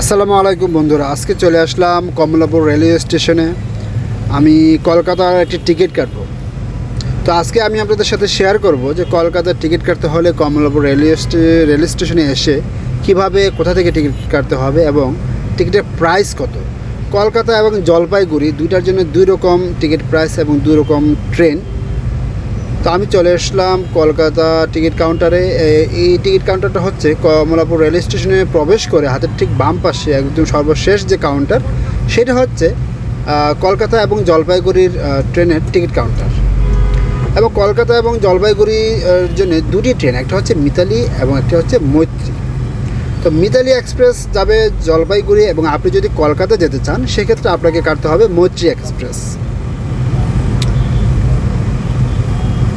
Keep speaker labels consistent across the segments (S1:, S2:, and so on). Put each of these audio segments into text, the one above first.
S1: আসসালামু আলাইকুম বন্ধুরা, আজকে চলে আসলাম কমলাপুর রেলওয়ে স্টেশনে। আমি কলকাতার একটি টিকিট কাটবো। তো আজকে আমি আপনাদের সাথে শেয়ার করব যে কলকাতার টিকিট কাটতে হলে কমলাপুর রেলওয়ে রেল স্টেশনে এসে কীভাবে কোথা থেকে টিকিট কাটতে হবে এবং টিকিটের প্রাইস কত? কলকাতা এবং জলপাইগুড়ি দুইটার জন্য দুই রকম টিকিট প্রাইস এবং দুই রকম ট্রেন। তো আমি চলে আসলাম কলকাতা টিকিট কাউন্টারে। এই টিকিট কাউন্টারটা হচ্ছে কমলাপুর রেল স্টেশনে প্রবেশ করে হাতের ঠিক বাম পাশে একদম সর্বশেষ যে কাউন্টার, সেটা হচ্ছে কলকাতা এবং জলপাইগুড়ির ট্রেনের টিকিট কাউন্টার। এবং কলকাতা এবং জলপাইগুড়ির জন্য দুটি ট্রেন, একটা হচ্ছে মিতালি এবং একটা হচ্ছে মৈত্রী। তো মিতালি এক্সপ্রেস যাবে জলপাইগুড়ি এবং আপনি যদি কলকাতা যেতে চান, সেক্ষেত্রে আপনাকে কাটতে হবে মৈত্রী এক্সপ্রেস।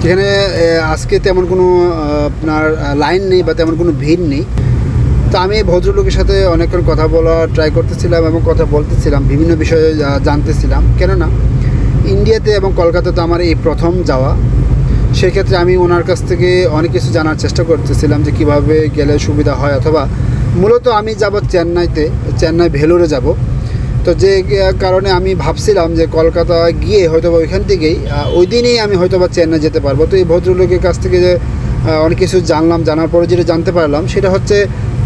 S1: এখানে এ, আজকে তেমন কোনো আপনার লাইন নেই বা তেমন কোনো ভিড় নেই। তো আমি ভদ্রলোকের সাথে অনেকক্ষণ কথা বলা ট্রাই করতেছিলাম এবং কথা বলতেছিলাম বিভিন্ন বিষয়ে জানতেছিলাম। কেননা ইন্ডিয়াতে এবং কলকাতাতে আমার এই প্রথম যাওয়া। সেক্ষেত্রে আমি ওনার কাছ থেকে অনেক কিছু জানার চেষ্টা করতেছিলাম যে কীভাবে গেলে সুবিধা হয় অথবা মূলত আমি যাব চেন্নাইতে চেন্নাই ভেলোরে যাব। তো যে কারণে আমি ভাবছিলাম যে কলকাতা গিয়ে হয়তো বা ওইখান থেকেই ওই দিনেই আমি হয়তো বা চেন্নাই যেতে পারব। তো এই ভদ্রলোকের কাছ থেকে যে অনেক কিছু জানলাম, জানার পরে যেটা জানতে পারলাম সেটা হচ্ছে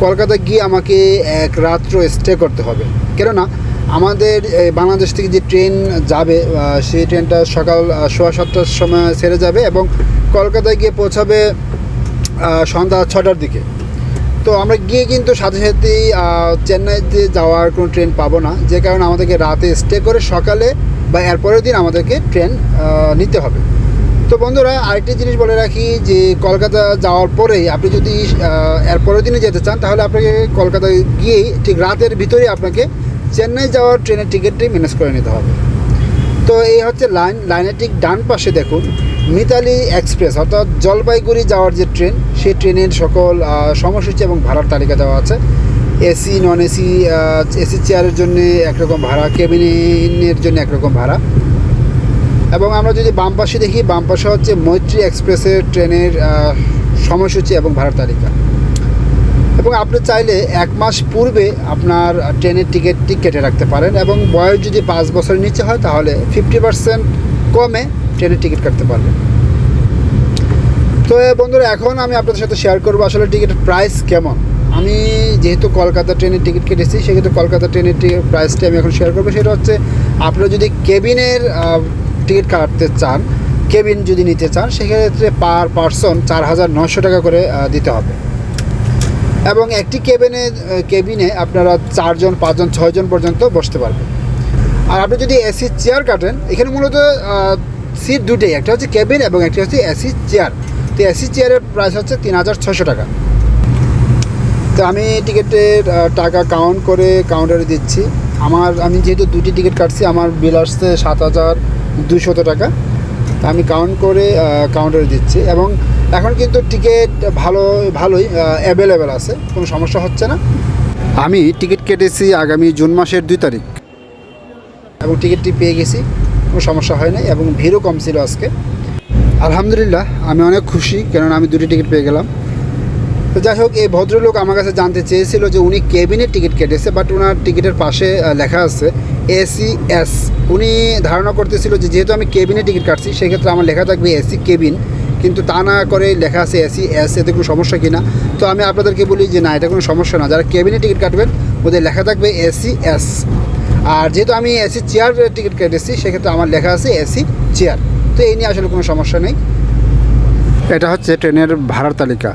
S1: কলকাতা গিয়ে আমাকে এক রাত্র স্টে করতে হবে। কেননা আমাদের বাংলাদেশ থেকে যে ট্রেন যাবে সেই ট্রেনটা সকাল সোয়া সাতটার সময় ছেড়ে যাবে এবং কলকাতায় গিয়ে পৌঁছাবে সন্ধ্যা ছটার দিকে। তো আমরা গিয়ে কিন্তু সাথে সাথেই চেন্নাইতে যাওয়ার কোনো ট্রেন পাবো না। যে কারণে আমাদেরকে রাতে স্টে করে সকালে বা এর পরের দিন আমাদেরকে ট্রেন নিতে হবে। তো বন্ধুরা আরেকটি জিনিস বলে রাখি যে কলকাতা যাওয়ার পরেই আপনি যদি আহ, এর পরের দিনে যেতে চান তাহলে আপনাকে কলকাতায় গিয়েই ঠিক রাতের ভিতরেই আপনাকে চেন্নাই যাওয়ার ট্রেনের টিকিটটি ম্যানেজ করে নিতে হবে। তো এই হচ্ছে লাইন, লাইনের ঠিক ডান পাশে দেখুন, মিতালি এক্সপ্রেস, অর্থাৎ জলপাইগুড়ি যাওয়ার যে ট্রেন, সেই ট্রেনের সকল সময়সূচি এবং ভাড়ার তালিকা দেওয়া আছে। এসি নন এসি এসি চেয়ারের জন্য একরকম ভাড়া কেবিনের জন্য একরকম ভাড়া। এবং আমরা যদি বাম পাশে দেখি, বাম পাশে হচ্ছে মৈত্রী এক্সপ্রেসের ট্রেনের সময়সূচি এবং ভাড়ার তালিকা। এবং আপনি চাইলে এক মাস পূর্বে আপনার ট্রেনের টিকিটটি কেটে রাখতে পারেন এবং বয়স যদি পাঁচ বছরের নিচে হয়, তাহলে ফিফটি পার্সেন্ট কমে ট্রেনের টিকিট কাটতে পারবেন। তো, বন্ধুরা, এখন আমি আপনাদের সাথে শেয়ার করব আসলে টিকিটের প্রাইস কেমন। আমি যেহেতু কলকাতা ট্রেনের টিকিট কেটেছি সেক্ষেত্রে কলকাতা ট্রেনের প্রাইসটি আমি এখন শেয়ার করব। সেটা হচ্ছে, আপনারা যদি কেবিনের টিকিট কাটতে চান, কেবিন যদি নিতে চান, সেক্ষেত্রে পার পার্সন চার হাজার নশো টাকা করে দিতে হবে। এবং একটি কেবিনে কেবিনে আপনারা চারজন, পাঁচজন, ছয়জন পর্যন্ত বসতে পারবেন। আর আপনি যদি এসি চেয়ার কাটেন, এখানে মূলত সিট দুটোই একটা হচ্ছে কেবিন এবং একটি হচ্ছে এসি চেয়ার। তো এসি চেয়ারের প্রাইস হচ্ছে তিন হাজার ছশো টাকা। তো আমি টিকিটের টাকা কাউন্ট করে কাউন্টারে দিচ্ছি। আমার, আমি যেহেতু দুটি টিকিট কাটছি, আমার বিল আসছে সাত হাজার দুশত টাকা। তা আমি কাউন্ট করে কাউন্টারে দিচ্ছি এবং এখন কিন্তু টিকিট ভালো ভালোই অ্যাভেলেবেল আছে কোনো সমস্যা হচ্ছে না। আমি টিকিট কেটেছি আগামী জুন মাসের দুই তারিখ। এবং টিকিটটি পেয়ে গেছি কোনো সমস্যা হয় নাই এবং ভিড়ও কম ছিল আজকে। আলহামদুলিল্লাহ আমি অনেক খুশি কেননা আমি দুটি টিকিট পেয়ে গেলাম। তো যাই হোক এই ভদ্রলোক আমার কাছে জানতে চেয়েছিল যে উনি কেবিনের টিকিট কেটেছে বাট ওনার টিকিটের পাশে লেখা আছে এসি এস উনি ধারণা করতেছিল যে যেহেতু আমি কেবিনে টিকিট কাটছি সেক্ষেত্রে আমার লেখা থাকবে এসি কেবিন কিন্তু তা না করে লেখা আছে এসি, এস, এতে কোনো সমস্যা কি না? তো আমি আপনাদেরকে বলি যে না, এটা কোনো সমস্যা না। যারা কেবিনে টিকিট কাটবেন, ওদের লেখা থাকবে এসি, এস। আর যেহেতু আমি এসি, চেয়ার টিকিট কেটেছি, সেক্ষেত্রে আমার লেখা আছে এসি, চেয়ার। তো এই নিয়ে আসলে কোনো সমস্যা নেই। এটা হচ্ছে ট্রেনের ভাড়ার তালিকা।